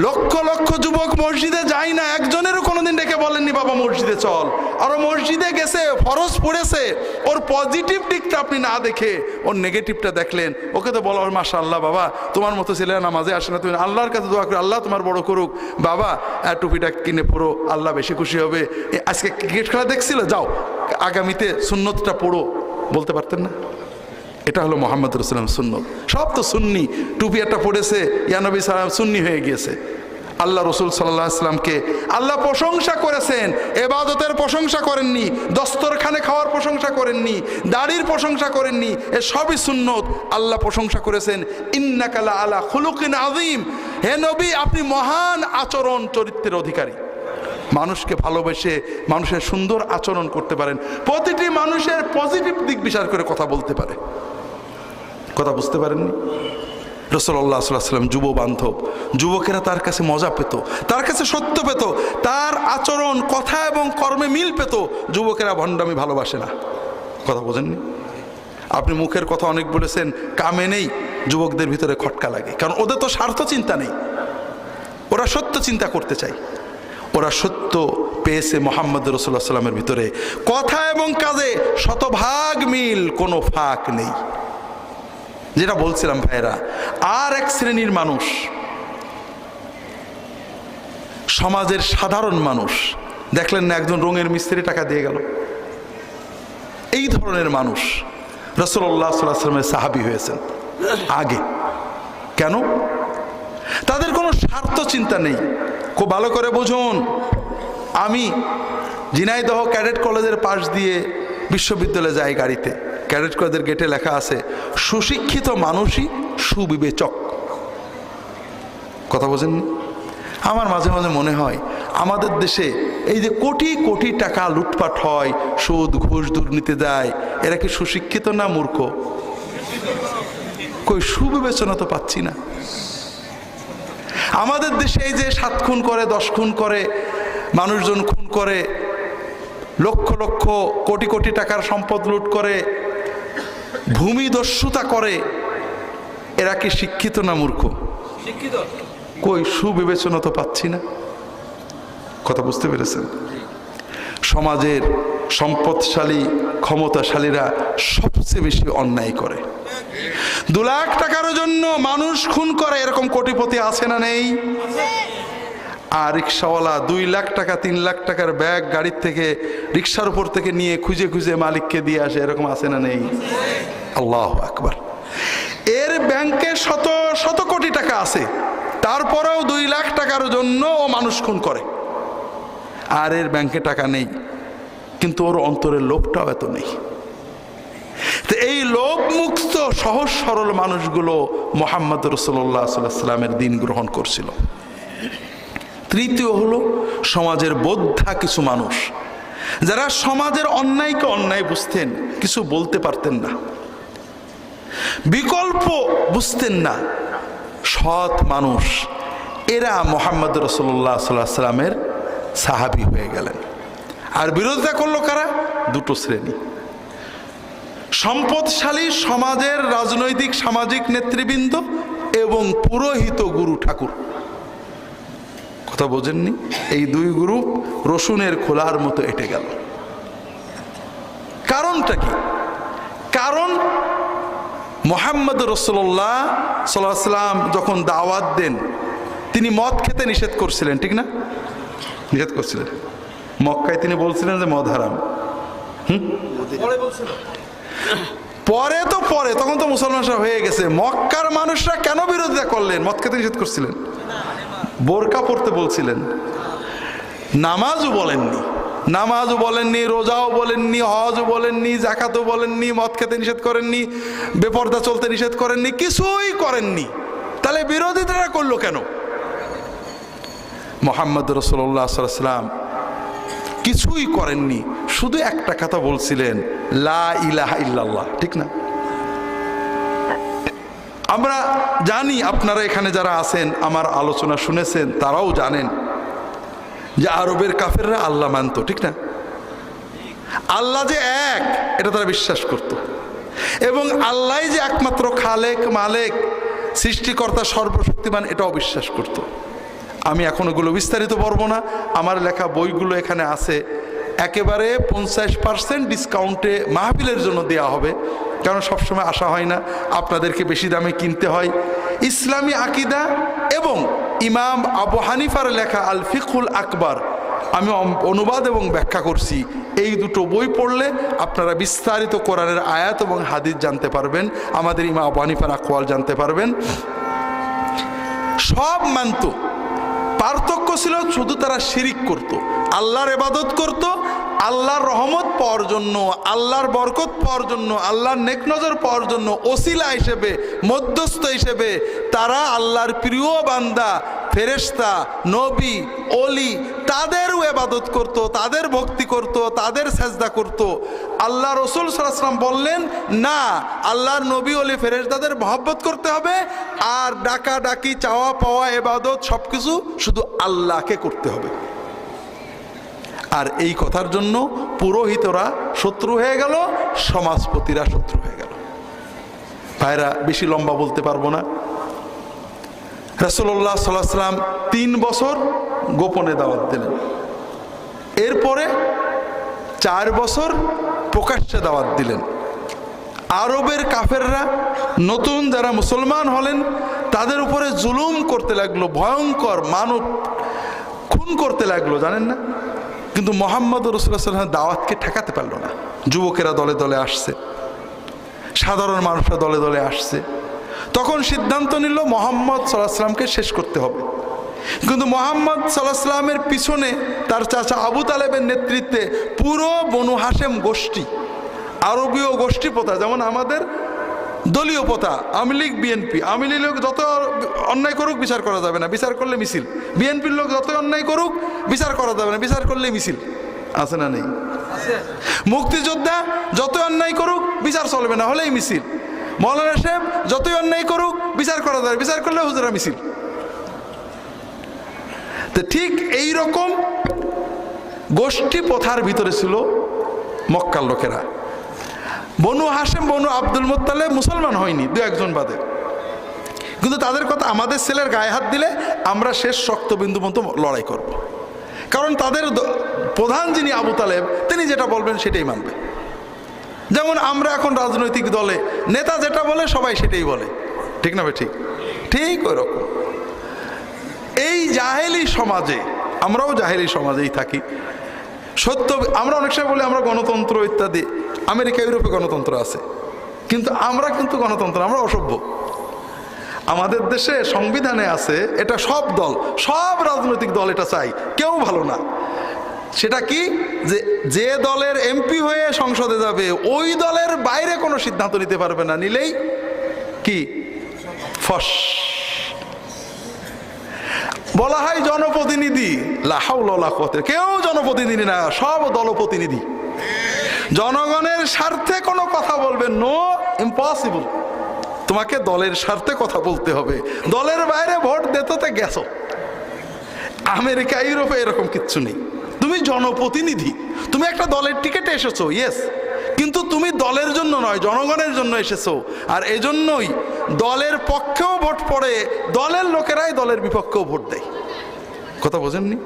লক্ষ লক্ষ যুবক মসজিদে যায় না, একজনেরও কোনোদিন ডেকে বলেননি, বাবা, মসজিদে চল। আর ও মসজিদে গেছে, ফরজ পড়েছে, ওর পজিটিভ দিকটা আপনি না দেখে, ওর নেগেটিভটা দেখলেন। ওকে তো বলা মাসা আল্লাহ বাবা, তোমার মতো ছেলে নামাজে আসে না, তুমি আল্লাহর কাছে দোয়া করে, আল্লাহ তোমার বড় করুক। বাবা টুপিটা কিনে পড়ো আল্লাহ বেশি খুশি হবে। আজকে ক্রিকেট খেলা দেখছিল? যাও, আগামীতে সুন্নতটা পড়ো। বলতে পারতেন না? এটা হলো মোহাম্মদ রসুলাম সুন্নত। সব তো সুন্নি। টুপি একটা পড়েছে ইয়ানবী সালাম সুন্নি হয়ে গিয়েছে। আল্লাহ রসুল সাল্লাহ আসলামকে আল্লাহ প্রশংসা করেছেন, এবাদতের প্রশংসা করেননি, দস্তরখানে খাওয়ার প্রশংসা করেননি, দাড়ির প্রশংসা করেননি, এ সবই সুন্নত। আল্লাহ প্রশংসা করেছেন ইন্নাকালা আলা খুলুকিন আযীম। হে নবী, আপনি মহান আচরণ চরিত্রের অধিকারী। মানুষকে ভালোবেসে মানুষের সুন্দর আচরণ করতে পারেন। প্রতিটি মানুষের পজিটিভ দিক বিচার করে কথা বলতে পারে। কথা বুঝতে পারেননি? রসল্লাহ সাল্লাম যুব বান্ধব, যুবকেরা তার কাছে মজা পেত, তার কাছে সত্য পেত, তার আচরণ, কথা এবং কর্মে মিল পেত, যুবকেরা ভণ্ডামি ভালোবাসে না। কথা বোঝেননি? আপনি মুখের কথা অনেক বলেছেন, কামে নেই, যুবকদের ভিতরে খটকা লাগে, কারণ ওদের তো স্বার্থ চিন্তা নেই। ওরা সত্য চিন্তা করতে চায়। ওরা সত্য পেয়েছে মোহাম্মদ রসুল্লাহ সাল্লামের ভিতরে। কথা এবং কাজে শতভাগ মিল, কোনো ফাঁক নেই। যেটা বলছিলাম ভাইরা আর এক শ্রেণির মানুষ, সমাজের সাধারণ মানুষ, দেখলেন না একজন রঙের মিস্ত্রি টাকা দিয়ে গেল? এই ধরনের মানুষ রসল্লাহ সাল্লামের সাহাবি হয়েছেন, আগে। কেন? তাদের কোনো স্বার্থ চিন্তা নেই। খুব ভালো করে বুঝুন, আমি ঝিনাইদহ ক্যাডেট কলেজের পাশ দিয়ে বিশ্ববিদ্যালয়ে যাই গাড়িতে। ক্যাডেট কলেজের গেটে লেখা আছে, সুশিক্ষিত মানুষই সুবিবেচক। কথা বোঝেননি? আমার মাঝে মাঝে মনে হয়, আমাদের দেশে এই যে কোটি কোটি টাকা লুটপাট হয়, সুদ, ঘুষ, দুর্নীতি দেয়, এরা কি সুশিক্ষিত না মূর্খ? কই, সুবিবেচনা তো পাচ্ছি না। আমাদের দেশে এই যে সাত খুন করে, দশ খুন করে, মানুষজন খুন করে, লক্ষ লক্ষ কোটি কোটি টাকার সম্পদ লুট করে ভূমি দস্যুতা করে এরা কি শিক্ষিত না মূর্খ? শিক্ষিত। কই সুবিবেচনা তো পাচ্ছি না। কথা বুঝতে পেরেছেন? সমাজের সম্পদশালী ক্ষমতাশালীরা সবচেয়ে বেশি অন্যায় করে। দু লাখ টাকার জন্য মানুষ খুন করে এরকম কোটিপতি আছে না নেই? আর রিক্সাওয়ালা দুই লাখ টাকা, তিন লাখ টাকার ব্যাগ গাড়ির থেকে, রিক্সার উপর থেকে নিয়ে খুঁজে খুঁজে মালিককে দিয়ে আসে, এরকম আছে না নেই? আল্লাহ আকবার। এর ব্যাংকে শত শত কোটি টাকা আছে। তারপরেও দুই লাখ টাকার জন্য ও মানুষ খুন করে। আর এর ব্যাংকে টাকা নেই। কিন্তু ওর অন্তরের লোভটাও এত নেই। তো এই লোভ মুক্ত সহজ, সরল মানুষগুলো মোহাম্মদ রসল্লাহ সাল্লামের দিন গ্রহণ করছিল। তৃতীয় হলো সমাজের বোদ্ধা কিছু মানুষ। যারা সমাজের অন্যায়কে অন্যায় বুঝতেন, কিছু বলতে পারতেন না। বিকল্প বুঝতেন না। সৎ মানুষ, এরা মোহাম্মদ সাল্লাহ সাল্লামের সাহাবি হয়ে গেলেন। আর বিরোধিতা করল কারা? দুটো শ্রেণি। সম্পদশালী সমাজের রাজনৈতিক সামাজিক নেতৃবৃন্দ এবং পুরোহিত গুরু ঠাকুর। কথা বোঝেননি? এই দুই গ্রুপ রসুনের খোলার মতো এটে গেল। কারণটা কি? কারণ মোহাম্মদ সাল্লাহ সাল্লাম যখন দাওয়াত দেন, তিনি মদ খেতে নিষেধ করছিলেন, ঠিক না? নিষেধ করছিলেন। মক্কায় তিনি বলছিলেন যে মদ হারাম। পরে তো পরে, তখন তো মুসলমান হয়ে গেছে। মক্কার মানুষরা কেন বিরোধিতা করলেন? মদ খেতে নিষেধ করছিলেন। বোরকা পড়তে বলছিলেন। নামাজও বলেননি। নামাজও বলেননি, রোজাও বলেননি, হজও বলেননি, জাকাতও বলেননি, মদ খেতে নিষেধ করেননি, বেপর্দা চলতে নিষেধ করেননি, কিছুই করেননি। তাহলে বিরোধিতাটা করল কেন? মোহাম্মদ রসুল্লাহ সাল্লাম কিছুই করেননি। শুধু একটা কথা বলছিলেন, লা ইলাহা ইল্লাল্লাহ। ঠিক না? আমরা জানি আপনারা এখানে যারা আছেন, আমার আলোচনা শুনেছেন, তারাও জানেন যে আরবের কাফেররা আল্লাহ মানত, ঠিক না? আল্লাহ যে এক, এটা তারা বিশ্বাস করত। এবং আল্লাহ যে একমাত্র খালেক, মালেক, সৃষ্টিকর্তা, সর্বশক্তিমান, এটাও বিশ্বাস করত। আমি এখন ওগুলো বিস্তারিত পড়ব না। আমার লেখা বইগুলো এখানে আছে। একেবারে পঞ্চাশ পার্সেন্ট ডিসকাউন্টে মাহফিলের জন্য দেওয়া হবে। কারণ সবসময় আসা হয় না? আপনাদেরকে বেশি দামে কিনতে হয়। ইসলামী আকিদা এবং ইমাম আবু হানিফার লেখা আল ফিকুল আকবর। আমি অনুবাদ এবং ব্যাখ্যা করছি। এই দুটো বই পড়লে আপনারা বিস্তারিত কোরআনের আয়াত এবং হাদিস জানতে পারবেন। আমাদের ইমা আবু হানিফার আকওয়াল জানতে পারবেন। সব মানত। পার্থক্য ছিল শুধু তারা শিরিক করত। আল্লাহর এবাদত করত, আল্লাহর রহমত পাওয়ার জন্য, আল্লাহর বরকত পাওয়ার জন্য, আল্লাহর নেকনজর পাওয়ার জন্য, ওসিলা হিসেবে, মধ্যস্থ হিসেবে তারা আল্লাহর প্রিয় বান্দা ফেরেস্তা নবী অলি তাদেরও এবাদত করত, তাদের ভক্তি করত, তাদের সেজদা করত। আল্লাহ রসুল সাল্লাম বললেন, না, আল্লাহর নবী অলি ফেরেশতাদের মহব্বত করতে হবে আর ডাকা ডাকি চাওয়া পাওয়া এবাদত সব কিছু শুধু আল্লাহকে করতে হবে। আর এই কথার জন্য পুরোহিতরা শত্রু হয়ে গেল, সমাজপতিরা শত্রু হয়ে গেল। ভাইরা, বেশি লম্বা বলতে পারব না। রসল্লাহ সাল্লাহ সাল্লাম তিন বছর গোপনে দাওয়াত দিলেন। এরপরে চার বছর প্রকাশ্যে দাওয়াত দিলেন। আরবের কাফেররা নতুন যারা মুসলমান হলেন, তাদের উপরে জুলুম করতে লাগল, ভয়ঙ্কর মানব খুন করতে লাগল, জানেন না? কিন্তু মোহাম্মদ রসুল্লাহ দাওয়াতকে ঠেকাতে পারল না। যুবকেরা দলে দলে আসছে। সাধারণ মানুষরা দলে দলে আসছে। তখন সিদ্ধান্ত নিল, মোহাম্মদ সাল্লাহ সাল্লামকে শেষ করতে হবে। কিন্তু মোহাম্মদ সাল্লাহ সাল্লামের পিছনে তার চাচা আবু তালেবের নেতৃত্বে পুরো বনু হাসেম গোষ্ঠী, আরবীয় গোষ্ঠী প্রথা, যেমন আমাদের দলীয় প্রথা, Awami League, BNP. Awami League লোক যত অন্যায় করুক, বিচার করা যাবে না। বিচার করলে মিছিল। বিএনপির লোক যত অন্যায় করুক, বিচার করা যাবে না। বিচার করলে মিছিল। আছে না নেই? মুক্তিযোদ্ধা যত অন্যায় করুক, বিচার চলবে না। হলেই মিছিল। মৌলানা সাহেব যতই অন্যায় করুক, বিচার করা যাবে। বিচার করলে হুজুরা মিছিল। তো ঠিক এই রকম গোষ্ঠী প্রথার ভিতরে ছিল মক্কার লোকেরা। বনু হাসেম বনু আব্দুল মোত্তালে মুসলমান হয়নি, দু একজন বাদে। কিন্তু তাদের কথা আমাদের ছেলের গায়ে হাত দিলে আমরা শেষ শক্তবিন্দু মতো লড়াই করব। কারণ তাদের প্রধান যিনি আবু তালেব, তিনি যেটা বলবেন সেটাই মানবে। যেমন আমরা এখন রাজনৈতিক দলে, নেতা যেটা বলে সবাই সেটাই বলে। ঠিক না ভাই, ঠিক? ঠিক ওই রকম এই জাহেলি সমাজে, আমরাও জাহেলি সমাজেই থাকি। সত্য, আমরা অনেক সময় বলি আমরা গণতন্ত্র ইত্যাদি। আমেরিকা, ইউরোপে গণতন্ত্র আছে। কিন্তু আমরা কিন্তু গণতন্ত্র, আমরা অসভ্য। আমাদের দেশে সংবিধানে আছে, এটা সব দল, সব রাজনৈতিক দল এটা চাই, কেউ ভালো না। সেটা কি? যে যে দলের এমপি হয়ে সংসদে যাবে, ওই দলের বাইরে কোনো সিদ্ধান্ত নিতে পারবে না, নিলেই কি? ফস। বলা হয় জনপ্রতিনিধি। লাহাউল্লাহ কতে কেউ জনপ্রতিনিধি না, সব দলপ্রতিনিধি। জনগণের স্বার্থে কোনো কথা বলবে নো ইম্পসিবল তোমাকে দলের স্বার্থে কথা বলতে হবে। দলের বাইরে ভোট দিতে তো গেছো। আমেরিকা, ইউরোপে এরকম কিচ্ছু নেই। তুমি জনপ্রতিনিধি। তুমি একটা দলের টিকেটে এসেছ ইয়েস কিন্তু তুমি দলের জন্য নয়, জনগণের জন্য এসেছ। আর এজন্যই দলের পক্ষেও ভোট পড়ে, দলের লোকেরাই দলের বিপক্ষেও ভোট দেয়। কথা বোঝেননি?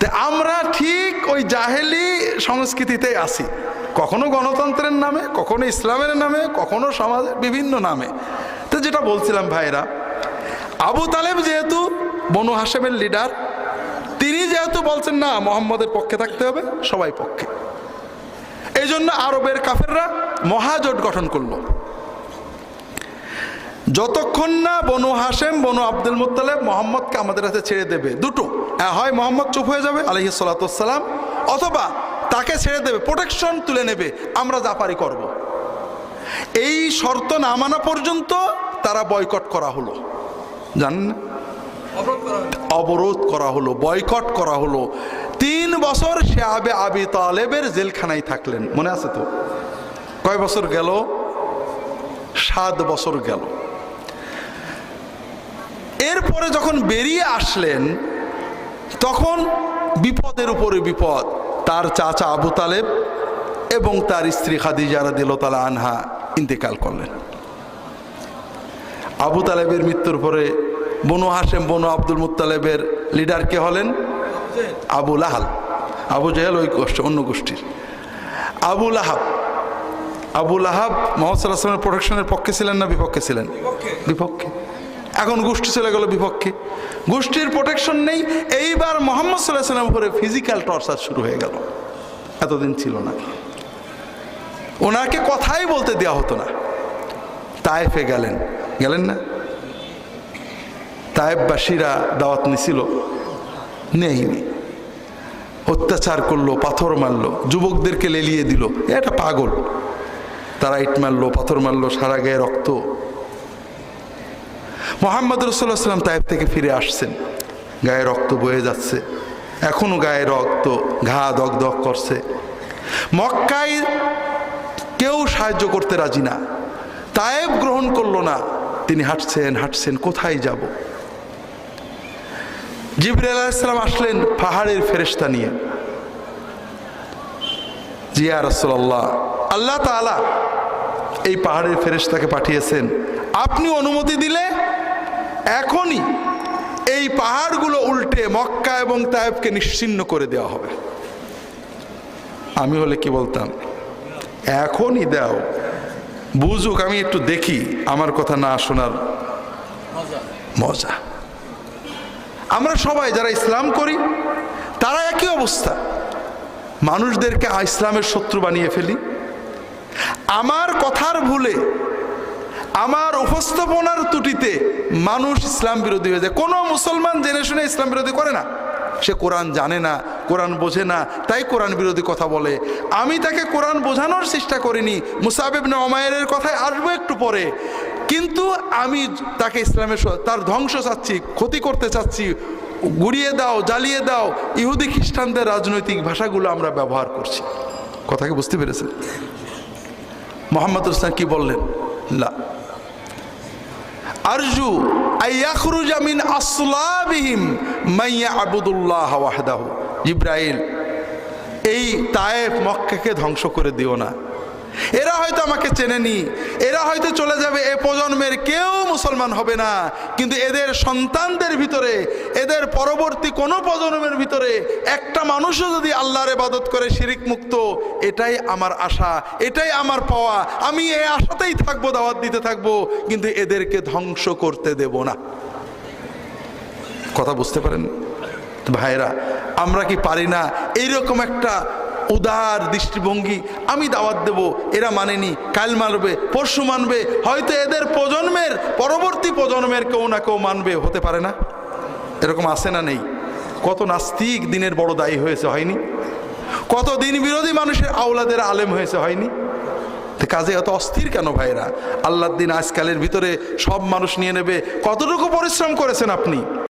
তে আমরা ঠিক ওই জাহেলি সংস্কৃতিতে আসি কখনো গণতন্ত্রের নামে, কখনো ইসলামের নামে, কখনো সমাজের বিভিন্ন নামে। তো যেটা বলছিলাম ভাইরা, আবু তালেব যেহেতু বনু হাসেমের লিডার তিনি যেহেতু বলছেন না, মোহাম্মদের পক্ষে থাকতে হবে, সবাই পক্ষে। এই জন্য আরবের কাফেররা মহাজোট গঠন করল। যতক্ষণ না বনু হাসেম বনু আব্দুল মুতালেব মোহাম্মদকে আমাদের কাছে ছেড়ে দেবে দুটো এ হয় মোহাম্মদ চুপ হয়ে যাবে আলহি সালাতাম অথবা তাকে ছেড়ে দেবে প্রোটেকশন তুলে নেবে আমরা জাপারি করব। এই শর্ত না মানা পর্যন্ত তারা বয়কট করা হলো। জানেন অবরোধ করা হলো। বয়কট করা হলো। তিন বছর সে আবে তালেবের জেলখানায় থাকলেন। মনে আছে তো? কয় বছর গেল? সাত বছর গেল। এরপরে যখন বেরিয়ে আসলেন, তখন বিপদের উপরে বিপদ, তার চাচা আবু তালেব এবং তার স্ত্রী খাদিজা দিল তালা আনহা ইন্তেকাল করলেন। আবু তালেবের মৃত্যুর পরে বনু হাসেম বনু আব্দুল মুত্তালেবের লিডার কে হলেন? Abu Lahab. আবু জেহেল ওই গোষ্ঠী অন্য গোষ্ঠীর। আবু লাহাব। আবু লাহাব মোহাম্মদ সাল্লাহ প্রোটেকশনের পক্ষে ছিলেন না বিপক্ষে ছিলেন? বিপক্ষে। বিপক্ষে। এখন গোষ্ঠী চলে গেল বিপক্ষে। গোষ্ঠীর প্রোটেকশন নেই এইবার মোহাম্মদ সাল্লাহ সাল্লাম উপরে ফিজিক্যাল টর্চার শুরু হয়ে গেল। এতদিন ছিল না। ওনাকে কথাই বলতে দেওয়া হতো না। তায়েফে গেলেন। গেলেন না? তায়েববাসীরা দাওয়াত নিছিল। নেইনি অত্যাচার করল, পাথর মারলো, যুবকদেরকে লেলিয়ে দিল। এটা পাগল। তারা ইট মারলো, পাথর মারলো, সারা গায়ে রক্ত। মোহাম্মদ রসুল্লাহ সাল্লাম থেকে ফিরে আসছেন। গায়ে রক্ত বয়ে যাচ্ছে। এখনও গায়ে রক্ত, ঘা দগ দগ করছে। মক্কায় কেউ সাহায্য করতে রাজি না। তায়েব গ্রহণ করল না। তিনি হাঁটছেন হাঁটছেন, কোথায় যাব? জিবরি আলাইসালাম আসলেন পাহাড়ের ফেরেস্তা নিয়ে। জিয়া রসল্লাহ আল্লাহ তালা এই পাহাড়ের ফেরেস্তাকে পাঠিয়েছেন। আপনি অনুমতি দিলে এখনই এই পাহাড়গুলো উল্টে মক্কা এবং তায়েবকে নিশ্চিন্ন করে দেওয়া হবে। আমি হলে কি বলতাম, এখনই দাও, বুঝুক, আমি একটু দেখি, আমার কথা না শোনার মজা। আমরা সবাই যারা ইসলাম করি, তারা একই অবস্থা। মানুষদেরকে ইসলামের শত্রু বানিয়ে ফেলি। আমার কথার ভুলে, আমার উপস্থাপনার ত্রুটিতে মানুষ ইসলাম বিরোধী হয়ে যায়। কোনো মুসলমান জেনে শুনে ইসলাম বিরোধী করে না। সে কোরআন জানে না, কোরআন বোঝে না, তাই কোরআন বিরোধী কথা বলে। আমি তাকে কোরআন বোঝানোর চেষ্টা করিনি মুসাবিবনে অমায়ের কথায় আসব একটু পরে। কিন্তু আমি তাকে ইসলামের তার ধ্বংস চাচ্ছি, ক্ষতি করতে চাচ্ছি, গুড়িয়ে দাও, জ্বালিয়ে দাও, ইহুদি খ্রিস্টানদের রাজনৈতিক ভাষাগুলো আমরা ব্যবহার করছি। কথাকে বুঝতে পেরেছেন? মোহাম্মদ রুস্তান কি বললেন? লা। আরজু আইয়াখরুজা মিন আসলাবিহিম মাইয়া আবুদুল্লাহ ওয়াহদাহু। জিব্রাইল, এই তায়েফ মক্কাকে ধ্বংস করে দিও না। এরা হয়তো আমাকে চেনেনি। এরা হয়তো চলে যাবে এ প্রজন্মের কেউ মুসলমান হবে না। কিন্তু এদের সন্তানদের ভিতরে, এদের পরবর্তী কোনো প্রজন্মের ভিতরে একটা মানুষও যদি আল্লাহর ইবাদত করে শিরিক মুক্ত, এটাই আমার আশা, এটাই আমার পাওয়া। আমি এ আশাতেই থাকব, দাওয়াত দিতে থাকব, কিন্তু এদেরকে ধ্বংস করতে দেব না। কথা বুঝতে পারেন? ভাইরা আমরা কি পারি না? এইরকম একটা উদার দৃষ্টিভঙ্গি, আমি দাওয়াত দেব, এরা মানেনি, কাল মানবে, পরশু মানবে, হয়তো এদের প্রজন্মের, পরবর্তী প্রজন্মের কেউ না কেউ মানবে, হতে পারে না? এরকম আসে না নেই? কত নাস্তিক দিনের বড় দায়ী হয়েছে, হয়নি? কত দিন বিরোধী মানুষের আওলাদের আলেম হয়েছে, হয়নি? কাজে এত অস্থির কেন ভাইরা? আল্লাহর দিন আজকালের ভিতরে সব মানুষ নিয়ে নেবে, কতটুকু পরিশ্রম করেছেন আপনি?